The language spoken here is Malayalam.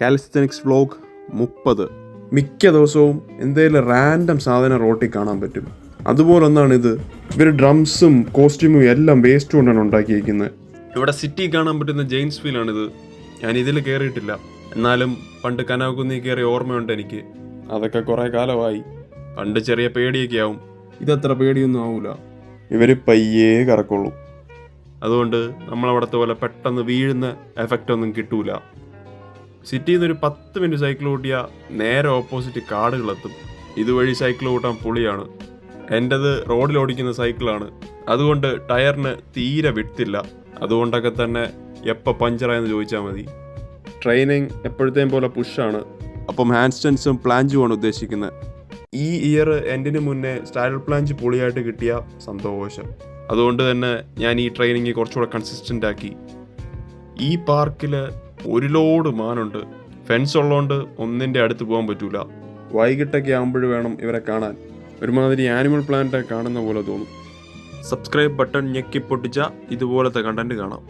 കാലിസ്റ്റനിക്സ് വ്ലോഗ് മുപ്പത്. മിക്ക ദിവസവും എന്തെങ്കിലും റാൻഡം സാധനം റോട്ടിൽ കാണാൻ പറ്റും. അതുപോലൊന്നാണ് ഇത്. ഇവർ ഡ്രംസും കോസ്റ്റ്യൂമും എല്ലാം വേസ്റ്റ് കൊണ്ടാണ് ഉണ്ടാക്കിയിരിക്കുന്നത്. ഇവിടെ സിറ്റി കാണാൻ പറ്റുന്ന ജെയിൻസ് ഫീലാണിത് ഞാൻ ഇതിൽ കയറിയിട്ടില്ല എന്നാലും പണ്ട് കനാകുന്നി കയറിയ ഓർമ്മയുണ്ട് എനിക്ക്. അതൊക്കെ കുറേ കാലമായി. പണ്ട് ചെറിയ പേടിയൊക്കെ ആവും. ഇതത്ര പേടിയൊന്നും ആവൂല. ഇവർ പയ്യേ കറക്കുള്ളൂ. അതുകൊണ്ട് നമ്മളവിടത്തെ പോലെ പെട്ടെന്ന് വീഴുന്ന എഫക്റ്റ് ഒന്നും കിട്ടൂല. സിറ്റിയിൽ നിന്ന് ഒരു പത്ത് മിനിറ്റ് സൈക്കിൾ ഓട്ടിയാൽ നേരെ ഓപ്പോസിറ്റ് കാടുകളെത്തും. ഇതുവഴി സൈക്കിൾ ഓട്ടാൻ പൊളിയാണ്. എന്റെത് റോഡിൽ ഓടിക്കുന്ന സൈക്കിളാണ്. അതുകൊണ്ട് ടയറിന് തീരെ വിട്ടില്ല. അതുകൊണ്ടൊക്കെ തന്നെ എപ്പോൾ പഞ്ചറായെന്ന് ചോദിച്ചാൽ മതി. ട്രെയിനിങ് എപ്പോഴത്തെയും പോലെ പുഷാണ്. അപ്പം ഹാൻഡ് സ്റ്റൻസും പ്ലാഞ്ചുമാണ് ഉദ്ദേശിക്കുന്നത് ഈ ഇയർ എൻഡിന് മുന്നേ സ്റ്റൈൽ പ്ലാഞ്ച് പൊളിയായിട്ട് കിട്ടിയ സന്തോഷം. അതുകൊണ്ട് തന്നെ ഞാൻ ഈ ട്രെയിനിങ് കുറച്ചുകൂടെ കൺസിസ്റ്റന്റ് ആക്കി. ഈ പാർക്കിൽ ഒരു ലോഡ് മാനുണ്ട്. ഫെൻസ് ഉള്ളതുകൊണ്ട് ഒന്നിന്റെ അടുത്ത് പോകാൻ പറ്റൂല. വൈകിട്ടൊക്കെ ആകുമ്പോൾ വേണം ഇവരെ കാണാൻ. ഒരുമാതിരി ആനിമൽ പ്ലാന്റ് കാണുന്ന പോലെ തോന്നും. സബ്സ്ക്രൈബ് ബട്ടൺ ഞെക്കി പൊട്ടിച്ച ഇതുപോലത്തെ കണ്ടന്റ് കാണാം.